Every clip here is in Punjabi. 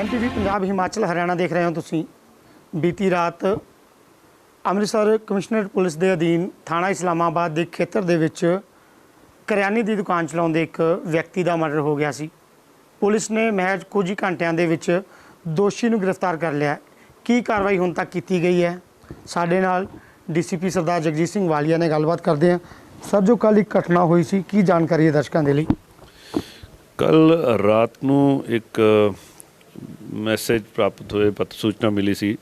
ਐਨਟੀਵੀ ਪੰਜਾਬ ਹਿਮਾਚਲ ਹਰਿਆਣਾ ਦੇਖ ਰਹੇ ਹੋ ਤੁਸੀਂ। ਬੀਤੀ ਰਾਤ ਅੰਮ੍ਰਿਤਸਰ ਕਮਿਸ਼ਨਰ ਪੁਲਿਸ ਦੇ ਅਧੀਨ ਥਾਣਾ ਇਸਲਾਮਾਬਾਦ ਦੇ ਖੇਤਰ ਦੇ ਵਿੱਚ ਕਰਿਆਨੇ ਦੀ ਦੁਕਾਨ ਚਲਾਉਂਦੇ ਇੱਕ ਵਿਅਕਤੀ ਦਾ ਮਰਡਰ ਹੋ ਗਿਆ ਸੀ। ਪੁਲਿਸ ਨੇ ਮਹਿਜ ਕੁਝ ਹੀ ਘੰਟਿਆਂ ਦੇ ਵਿੱਚ ਦੋਸ਼ੀ ਨੂੰ ਗ੍ਰਿਫਤਾਰ ਕਰ ਲਿਆ। ਕੀ ਕਾਰਵਾਈ ਹੁਣ ਤੱਕ ਕੀਤੀ ਗਈ ਹੈ? ਸਾਡੇ ਨਾਲ ਡੀਸੀਪੀ ਸਰਦਾਰ ਜਗਜੀਤ ਸਿੰਘ ਵਾਲੀਆ ਨੇ ਗੱਲਬਾਤ ਕਰਦੇ ਹਾਂ। ਸਰ, ਜੋ ਕੱਲ ਇੱਕ ਘਟਨਾ ਹੋਈ ਸੀ, ਕੀ ਜਾਣਕਾਰੀ ਹੈ ਦਰਸ਼ਕਾਂ ਦੇ ਲਈ? ਕੱਲ ਰਾਤ ਨੂੰ ਇੱਕ ਮੈਸੇਜ ਪ੍ਰਾਪਤ ਹੋਏ, ਪਤ, ਸੂਚਨਾ ਮਿਲੀ ਸੀ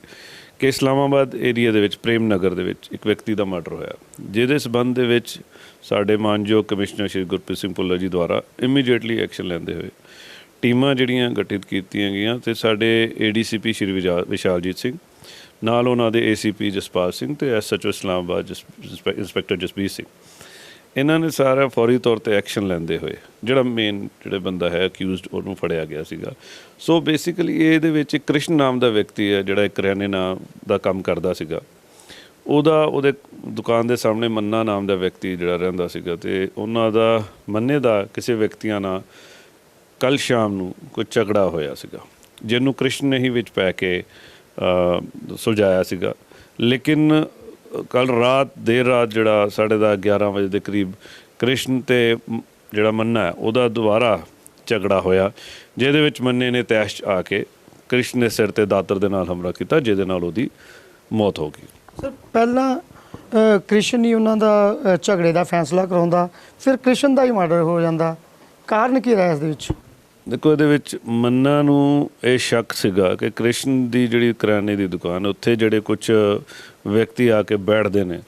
ਕਿ ਇਸਲਾਮਾਬਾਦ ਏਰੀਆ ਦੇ ਵਿੱਚ, ਪ੍ਰੇਮ ਨਗਰ ਦੇ ਵਿੱਚ ਇੱਕ ਵਿਅਕਤੀ ਦਾ ਮਰਡਰ ਹੋਇਆ। ਜਿਹਦੇ ਸਬੰਧ ਦੇ ਵਿੱਚ ਸਾਡੇ ਮਾਨਯੋਗ ਕਮਿਸ਼ਨਰ ਸ਼੍ਰੀ ਗੁਰਪ੍ਰੀਤ ਸਿੰਘ ਭੁੱਲਰ ਜੀ ਦੁਆਰਾ ਇਮੀਡੀਏਟਲੀ ਐਕਸ਼ਨ ਲੈਂਦੇ ਹੋਏ ਟੀਮਾਂ ਜਿਹੜੀਆਂ ਗਠਿਤ ਕੀਤੀਆਂ ਗਈਆਂ ਤੇ ਸਾਡੇ ਏਡੀਸੀਪੀ ਸ਼੍ਰੀ ਵਿਜਾ- ਵਿਸ਼ਾਲਜੀਤ ਸਿੰਘ, ਨਾਲ ਉਹਨਾਂ ਦੇ ਏਸੀਪੀ ਜਸਪਾਲ ਸਿੰਘ ਤੇ ਐਸਐਚਓ ਇਸਲਾਮਾਬਾਦ ਜਸ- ਇੰਸਪੈ- ਇੰਸਪੈਕਟਰ ਜਸਬੀਰ ਸਿੰਘ। ਇਹਨਾਂ ਨੇ ਸਾਰਾ ਫੌਰੀ ਤੌਰ ਤੇ ਐਕਸ਼ਨ ਲੈਂਦੇ ਹੋਏ, ਜਿਹੜਾ ਮੇਨ ਜਿਹੜਾ ਬੰਦਾ ਹੈ ਅਕਿਊਜ਼ਡ ਉਹਨੂੰ ਫੜਿਆ ਗਿਆ ਸੀਗਾ। ਸੋ ਬੇਸਿਕਲੀ ਇਹਦੇ ਵਿੱਚ ਇੱਕ ਕ੍ਰਿਸ਼ਨ ਨਾਮ ਦਾ ਵਿਅਕਤੀ ਹੈ, ਜਿਹੜਾ ਇੱਕ ਕਰਿਆਨੇ ਨਾਮ ਦਾ ਕੰਮ ਕਰਦਾ ਸੀਗਾ। ਉਹਦਾ, ਉਹਦੇ ਦੁਕਾਨ ਦੇ ਸਾਹਮਣੇ ਮੰਨਾ ਨਾਮ ਦਾ ਵਿਅਕਤੀ ਜਿਹੜਾ ਰਹਿੰਦਾ ਸੀਗਾ ਤੇ ਉਹਨਾਂ ਦਾ ਮੰਨੇ ਦਾ ਕਿਸੇ ਵਿਅਕਤੀਆਂ ਨਾਲ ਕੱਲ ਸ਼ਾਮ ਨੂੰ ਕੋਈ ਝਗੜਾ ਹੋਇਆ ਸੀਗਾ, ਜਿਹਨੂੰ ਕ੍ਰਿਸ਼ਨ ਨੇ ਹੀ ਵਿੱਚ ਪੈ ਕੇ ਸੁਲਝਾਇਆ ਸੀਗਾ। ਲੇਕਿਨ ਕੱਲ ਰਾਤ ਦੇਰ ਰਾਤ ਜਿਹੜਾ ਸਾਢੇ ਦਸ 11 ਵਜੇ ਦੇ ਕਰੀਬ ਕ੍ਰਿਸ਼ਨ ਤੇ ਜਿਹੜਾ ਮੰਨਾ ਹੈ, ਉਹਦਾ ਦੁਬਾਰਾ ਝਗੜਾ ਹੋਇਆ, ਜਿਹਦੇ ਵਿੱਚ ਮੰਨੇ ਨੇ ਤੈਸ਼ 'ਚ ਆ ਕੇ ਕ੍ਰਿਸ਼ਨ ਦੇ ਸਿਰ ਤੇ ਦਾਤਰ ਦੇ ਨਾਲ ਹਮਲਾ ਕੀਤਾ, ਜਿਹਦੇ ਨਾਲ ਉਹਦੀ ਮੌਤ ਹੋ ਗਈ। ਸਰ, ਪਹਿਲਾਂ ਕ੍ਰਿਸ਼ਨ ਹੀ ਉਹਨਾਂ ਦਾ ਝਗੜੇ ਦਾ ਫੈਸਲਾ ਕਰਾਉਂਦਾ, ਫਿਰ ਕ੍ਰਿਸ਼ਨ ਦਾ ਹੀ ਮਰਡਰ ਹੋ ਜਾਂਦਾ। ਕਾਰਨ ਕੀ ਰਿਹਾ ਇਸ ਦੇ ਵਿੱਚ? ਦੇਖੋ, ਇਹਦੇ ਵਿੱਚ ਮੰਨਾ ਨੂੰ ਇਹ ਸ਼ੱਕ ਸੀਗਾ ਕਿ ਕ੍ਰਿਸ਼ਨ ਦੀ ਜਿਹੜੀ ਕਰਿਆਨੇ ਦੀ ਦੁਕਾਨ ਉੱਥੇ ਜਿਹੜੇ ਕੁਝ ਵਿਅਕਤੀ ਆ ਕੇ ਬੈਠਦੇ ਨੇ।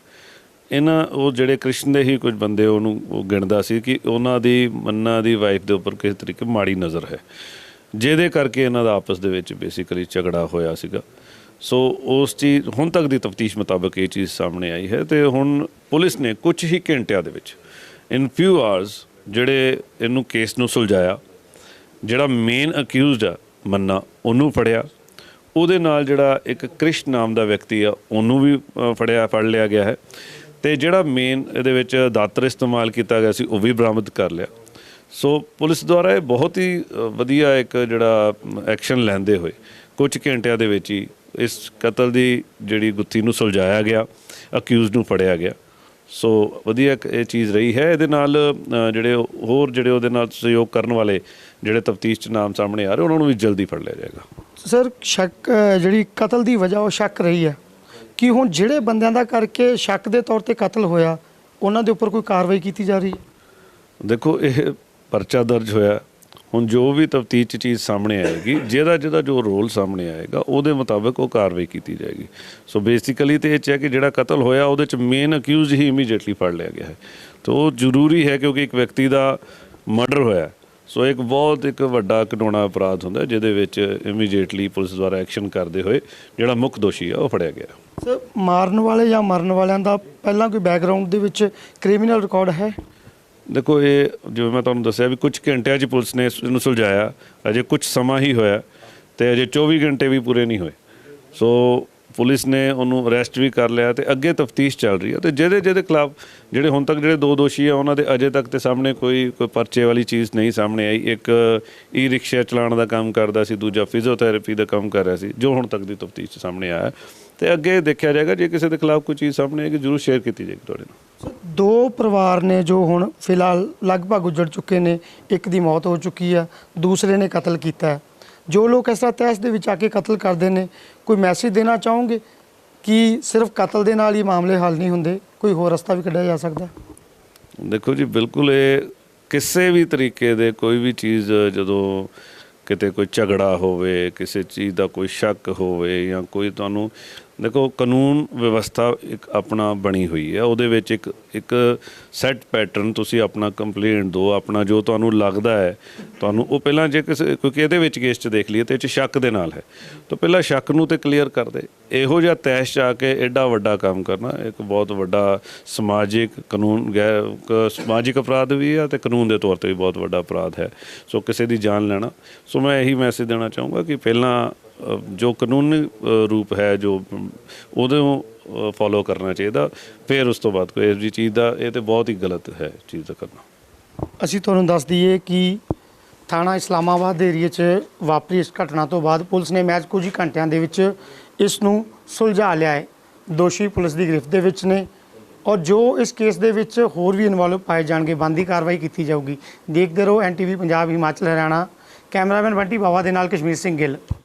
ਇਹਨਾਂ, ਉਹ ਜਿਹੜੇ ਕ੍ਰਿਸ਼ਨ ਦੇ ਹੀ ਕੁਝ ਬੰਦੇ, ਉਹਨੂੰ ਉਹ ਗਿਣਦਾ ਸੀ ਕਿ ਉਹਨਾਂ ਦੀ, ਮੰਨਾ ਦੀ ਵਾਈਫ ਦੇ ਉੱਪਰ ਕਿਸੇ ਤਰੀਕੇ ਮਾੜੀ ਨਜ਼ਰ ਹੈ। ਜਿਹਦੇ ਕਰਕੇ ਇਹਨਾਂ ਦਾ ਆਪਸ ਦੇ ਵਿੱਚ ਬੇਸਿਕਲੀ ਝਗੜਾ ਹੋਇਆ ਸੀਗਾ। ਸੋ ਉਸ ਚੀਜ਼, ਹੁਣ ਤੱਕ ਦੀ ਤਫਤੀਸ਼ ਮੁਤਾਬਕ ਇਹ ਚੀਜ਼ ਸਾਹਮਣੇ ਆਈ ਹੈ ਤੇ ਹੁਣ ਪੁਲਿਸ ਨੇ ਕੁਝ ਹੀ ਘੰਟਿਆਂ ਦੇ ਵਿੱਚ ਇਨ ਫਿਊ ਆਵਰਸ ਜਿਹੜੇ ਇਹਨੂੰ ਕੇਸ ਨੂੰ ਸੁਲਝਾਇਆ। ਜਿਹੜਾ ਮੇਨ ਅਕਿਊਜ਼ਡ ਆ, ਮੰਨਾ, ਉਹਨੂੰ ਫੜਿਆ। ਉਹਦੇ ਨਾਲ ਜਿਹੜਾ ਇੱਕ ਕ੍ਰਿਸ਼ ਨਾਮ ਦਾ ਵਿਅਕਤੀ ਆ, ਉਹਨੂੰ ਵੀ ਫੜਿਆ, ਫੜ ਲਿਆ ਗਿਆ ਹੈ। ਤੇ ਜਿਹੜਾ ਮੇਨ ਇਹਦੇ ਵਿੱਚ ਦਾਤਰ ਇਸਤੇਮਾਲ ਕੀਤਾ ਗਿਆ ਸੀ, ਉਹ ਵੀ ਬਰਾਮਦ ਕਰ ਲਿਆ। ਸੋ ਪੁਲਿਸ ਦੁਆਰਾ ਇਹ ਬਹੁਤ ਹੀ ਵਧੀਆ ਇੱਕ ਜਿਹੜਾ ਐਕਸ਼ਨ ਲੈਂਦੇ ਹੋਏ, ਕੁਝ ਘੰਟਿਆਂ ਦੇ ਵਿੱਚ ਹੀ ਇਸ ਕਤਲ ਦੀ ਜਿਹੜੀ ਗੁੱਥੀ ਨੂੰ ਸੁਲਝਾਇਆ ਗਿਆ ਅਕਿਊਜ਼ ਨੂੰ ਫੜਿਆ ਗਿਆ। ਸੋ ਵਧੀਆ ਇਹ ਚੀਜ਼ ਰਹੀ ਹੈ। ਇਹਦੇ ਨਾਲ ਜਿਹੜੇ ਹੋਰ ਜਿਹੜੇ ਉਹਦੇ ਨਾਲ ਸਹਿਯੋਗ ਕਰਨ ਵਾਲੇ ਜਿਹੜੇ ਤਫਤੀਸ਼ ਚ ਨਾਮ ਸਾਹਮਣੇ ਆ ਰਹੇ ਉਹਨਾਂ ਨੂੰ ਵੀ ਜਲਦੀ ਫੜ ਲਿਆ ਜਾਏਗਾ। ਸਰ ਸ਼ੱਕ ਜਿਹੜੀ ਕਤਲ ਦੀ ਵਜ੍ਹਾ ਉਹ ਸ਼ੱਕ ਰਹੀ ਹੈ। ਕਿ ਹੁਣ ਜਿਹੜੇ ਬੰਦਿਆਂ ਦਾ ਕਰਕੇ ਸ਼ੱਕ ਦੇ ਤੌਰ ਤੇ ਕਤਲ ਹੋਇਆ ਉਹਨਾਂ ਦੇ ਉੱਪਰ ਕੋਈ ਕਾਰਵਾਈ ਕੀਤੀ ਜਾ ਰਹੀ ਹੈ? ਦੇਖੋ ਇਹ ਪਰਚਾ ਦਰਜ ਹੋਇਆ। ਹੁਣ ਜੋ ਵੀ ਤਫਤੀਸ਼ ਚ ਚੀਜ਼ ਸਾਹਮਣੇ ਆਏਗੀ, ਜਿਹਦਾ ਜਿਹਦਾ ਜੋ ਰੋਲ ਸਾਹਮਣੇ ਆਏਗਾ, ਉਹਦੇ ਮੁਤਾਬਕ ਉਹ ਕਾਰਵਾਈ ਕੀਤੀ ਜਾਏਗੀ। ਸੋ ਬੇਸਿਕਲੀ ਤੇ ਇਹ 'ਚ ਹੈ ਕਿ ਜਿਹੜਾ ਕਤਲ ਹੋਇਆ, ਉਹਦੇ ਚ ਮੇਨ ਅਕਿਊਜ਼ ਹੀ ਇਮੀਡੀਏਟਲੀ ਫੜ ਲਿਆ ਗਿਆ ਹੈ। ਤਾਂ ਉਹ ਜ਼ਰੂਰੀ ਹੈ ਕਿਉਂਕਿ ਇੱਕ ਵਿਅਕਤੀ ਦਾ ਮਰਡਰ ਹੋਇਆ ਸੋ ਇੱਕ ਬਹੁਤ ਇੱਕ ਵੱਡਾ ਘਟਾਉਣਾ ਅਪਰਾਧ ਹੁੰਦਾ ਜਿਹਦੇ ਵਿੱਚ ਇਮੀਡੀਏਟਲੀ ਪੁਲਿਸ ਦੁਆਰਾ ਐਕਸ਼ਨ ਕਰਦੇ ਹੋਏ ਜਿਹੜਾ ਮੁੱਖ ਦੋਸ਼ੀ ਆ ਉਹ ਫੜਿਆ ਗਿਆ। ਸਰ ਮਾਰਨ ਵਾਲੇ ਜਾਂ ਮਰਨ ਵਾਲਿਆਂ ਦਾ ਪਹਿਲਾਂ ਕੋਈ ਬੈਕਗ੍ਰਾਉਂਡ ਦੇ ਵਿੱਚ ਕ੍ਰਿਮੀਨਲ ਰਿਕਾਰਡ ਹੈ? ਦੇਖੋ, ਇਹ ਜਿਵੇਂ ਮੈਂ ਤੁਹਾਨੂੰ ਦੱਸਿਆ ਵੀ ਕੁਝ ਘੰਟਿਆਂ 'ਚ ਪੁਲਿਸ ਨੇ ਇਸ ਨੂੰ ਸੁਲਝਾਇਆ। ਅਜੇ ਕੁਝ ਸਮਾਂ ਹੀ ਹੋਇਆ ਤੇ ਅਜੇ 24 ਘੰਟੇ ਵੀ ਪੂਰੇ ਨਹੀਂ ਹੋਏ। ਸੋ ਪੁਲਿਸ ਨੇ ਉਹਨੂੰ ਅਰੈਸਟ ਵੀ ਕਰ ਲਿਆ ਤੇ ਅੱਗੇ ਤਫਤੀਸ਼ ਚੱਲ ਰਹੀ ਹੈ ਤੇ ਜਿਹਦੇ ਜਿਹਦੇ ਖਿਲਾਫ ਜਿਹੜੇ ਹੁਣ ਤੱਕ ਜਿਹੜੇ ਦੋ ਦੋਸ਼ੀ ਆ, ਉਹਨਾਂ ਦੇ ਅਜੇ ਤੱਕ ਤੇ ਸਾਹਮਣੇ ਕੋਈ ਕੋਈ ਪਰਚੇ ਵਾਲੀ ਚੀਜ਼ ਨਹੀਂ ਸਾਹਮਣੇ ਆਈ। ਇੱਕ ਈ ਰਿਕਸ਼ਾ ਚਲਾਉਣ ਦਾ ਕੰਮ ਕਰਦਾ ਸੀ, ਦੂਜਾ ਫਿਜ਼ੀਓਥੈਰੇਪੀ ਦਾ ਕੰਮ ਕਰ ਰਿਹਾ ਸੀ, ਜੋ ਹੁਣ ਤੱਕ ਦੀ ਤਫਤੀਸ਼ ਸਾਹਮਣੇ ਆਇਆ। ਤੇ ਅੱਗੇ ਦੇਖਿਆ ਜਾਏਗਾ, ਜੇ ਕਿਸੇ ਦੇ ਖਿਲਾਫ ਕੋਈ ਚੀਜ਼ ਸਾਹਮਣੇ ਆਏਗੀ, ਜ਼ਰੂਰ ਸ਼ੇਅਰ ਕੀਤੀ ਜਾਏਗੀ ਤੁਹਾਡੇ ਨਾਲ। ਦੋ ਪਰਿਵਾਰ ਨੇ ਜੋ ਹੁਣ ਫਿਲਹਾਲ ਲਗਭਗ ਉਜੜ ਚੁੱਕੇ ਨੇ, ਇੱਕ ਦੀ ਮੌਤ ਹੋ ਚੁੱਕੀ ਹੈ ਦੂਸਰੇ ਨੇ ਕਤਲ ਕੀਤਾ ਜੋ ਲੋਕ ਇਸ ਤਰ੍ਹਾਂ ਤਹਿਸ ਦੇ ਵਿੱਚ ਆ ਕੇ ਕਤਲ ਕਰਦੇ ਨੇ, ਕੋਈ ਮੈਸੇਜ ਦੇਣਾ ਚਾਹੋਗੇ? ਕਿ ਸਿਰਫ ਕਤਲ ਦੇ ਨਾਲ ਹੀ ਮਾਮਲੇ ਹੱਲ ਨਹੀਂ ਹੁੰਦੇ? ਕੋਈ ਹੋਰ ਰਸਤਾ ਵੀ ਕੱਢਿਆ ਜਾ ਸਕਦਾ? ਦੇਖੋ ਜੀ, ਬਿਲਕੁਲ ਇਹ ਕਿਸੇ ਵੀ ਤਰੀਕੇ ਦੇ ਕੋਈ ਵੀ ਚੀਜ਼ ਜਦੋਂ ਕਿਤੇ ਕੋਈ ਝਗੜਾ ਹੋਵੇ, ਕਿਸੇ ਚੀਜ਼ ਦਾ ਕੋਈ ਸ਼ੱਕ ਹੋਵੇ ਜਾਂ ਕੋਈ ਤੁਹਾਨੂੰ ਦੇਖੋ, ਕਾਨੂੰਨ ਵਿਵਸਥਾ ਇੱਕ ਆਪਣਾ ਬਣੀ ਹੋਈ ਹੈ। ਉਹਦੇ ਵਿੱਚ ਇੱਕ ਇੱਕ ਸੈੱਟ ਪੈਟਰਨ ਤੁਸੀਂ ਆਪਣਾ ਕੰਪਲੇਂਟ ਦਿਓ, ਆਪਣਾ ਜੋ ਤੁਹਾਨੂੰ ਲੱਗਦਾ ਹੈ, ਤੁਹਾਨੂੰ ਉਹ ਪਹਿਲਾਂ ਜੇ ਕਿਸੇ, ਕਿਉਂਕਿ ਇਹਦੇ ਵਿੱਚ ਕੇਸ 'ਚ ਦੇਖ ਲਈਏ ਤੇ ਇਹ 'ਚ ਸ਼ੱਕ ਦੇ ਨਾਲ ਹੈ। ਤਾਂ ਪਹਿਲਾਂ ਸ਼ੱਕ ਨੂੰ ਤੇ ਕਲੀਅਰ ਕਰ ਦੇ। ਇਹੋ ਜਿਹਾ ਤੈਸ਼ 'ਚ ਆ ਕੇ ਐਡਾ ਵੱਡਾ ਕੰਮ ਕਰਨਾ, ਇੱਕ ਬਹੁਤ ਵੱਡਾ ਸਮਾਜਿਕ ਕਾਨੂੰਨ, ਗੈਰ ਸਮਾਜਿਕ ਅਪਰਾਧ ਵੀ ਹੈ ਤੇ ਕਾਨੂੰਨ ਦੇ ਤੌਰ ਤੇ ਵੀ ਬਹੁਤ ਵੱਡਾ ਅਪਰਾਧ ਹੈ। ਸੋ ਕਿਸੇ ਦੀ ਜਾਨ ਲੈਣਾ। ਸੋ ਮੈਂ ਇਹੀ ਮੈਸੇਜ ਦੇਣਾ ਚਾਹੂੰਗਾ ਕਿ ਪਹਿਲਾਂ ਜੋ ਕਾਨੂੰਨੀ ਰੂਪ ਹੈ, ਜੋ ਉਹਦੇ ਫੋਲੋ ਕਰਨਾ ਚਾਹੀਦਾ, ਫਿਰ ਉਸ ਤੋਂ ਬਾਅਦ ਕੋਈ ਇਹੋ ਜਿਹੀ ਚੀਜ਼ ਦਾ, ਇਹ ਤੇ ਬਹੁਤ ਹੀ ਗਲਤ ਹੈ ਚੀਜ਼ ਦਾ ਕਰਨਾ। ਅਸੀਂ ਤੁਹਾਨੂੰ ਦੱਸ ਦਈਏ ਕਿ ਥਾਣਾ ਇਸਲਾਮਾਬਾਦ ਦੇ ਏਰੀਏ 'ਚ ਵਾਪਰੀ ਇਸ ਘਟਨਾ ਤੋਂ ਬਾਅਦ ਪੁਲਿਸ ਨੇ ਮੈਚ ਕੁਝ ਹੀ ਘੰਟਿਆਂ ਦੇ ਵਿੱਚ ਇਸ ਨੂੰ ਸੁਲਝਾ ਲਿਆ ਹੈ। ਦੋਸ਼ੀ ਪੁਲਿਸ ਦੀ ਗ੍ਰਿਫਤ ਦੇ ਵਿੱਚ ਨੇ ਔਰ ਜੋ ਇਸ ਕੇਸ ਦੇ ਵਿੱਚ ਹੋਰ ਵੀ ਇਨਵੋਲਵ ਪਾਏ ਜਾਣਗੇ ਬੰਦੀ ਕਾਰਵਾਈ ਕੀਤੀ ਜਾਊਗੀ। ਦੇਖਦੇ ਰਹੋ ਐਨਟੀਵੀ ਪੰਜਾਬ, ਹਿਮਾਚਲ, ਹਰਿਆਣਾ। ਕੈਮਰਾਮੈਨ ਬੰਟੀ ਬਾਵਾ ਦੇ ਨਾਲ ਕਸ਼ਮੀਰ ਸਿੰਘ ਗਿੱਲ।